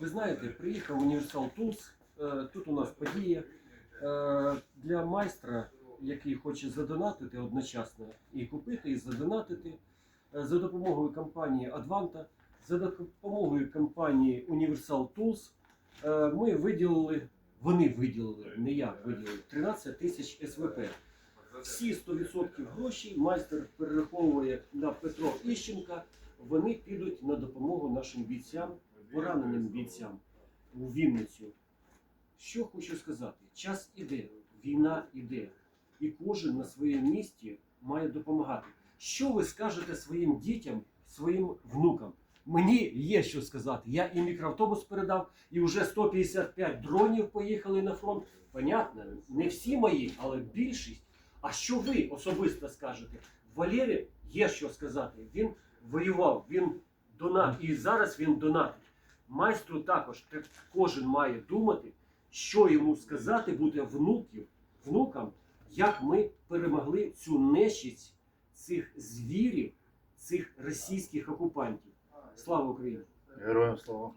Ви знаєте, приїхав Universal Tools, е, тут у нас подія е, для майстра, який хоче задонатити одночасно і купити, і задонатити е, за допомогою компанії Advanta, за допомогою компанії Universal Tools. е, Ми виділили, вони виділили, не я виділив, 13 тисяч СВП. Всі 100% грошей майстер перераховує на Петро Іщенка. Вони підуть на допомогу нашим бійцям, пораненим бійцям у Вінницю. Що хочу сказати? Час іде, війна іде, і кожен на своєму місці має допомагати. Що ви скажете своїм дітям, своїм внукам? Мені є що сказати. Я і мікроавтобус передав, і вже 155 дронів поїхали на фронт. Понятно, не всі мої, але більшість. А що ви особисто скажете? Валері є що сказати. Він воював, він донат, і зараз він донатить. Майстру також кожен має думати, що йому сказати буде внуків, внукам, як ми перемогли цю нещість цих звірів, цих російських окупантів. Слава Україні! Героям слава.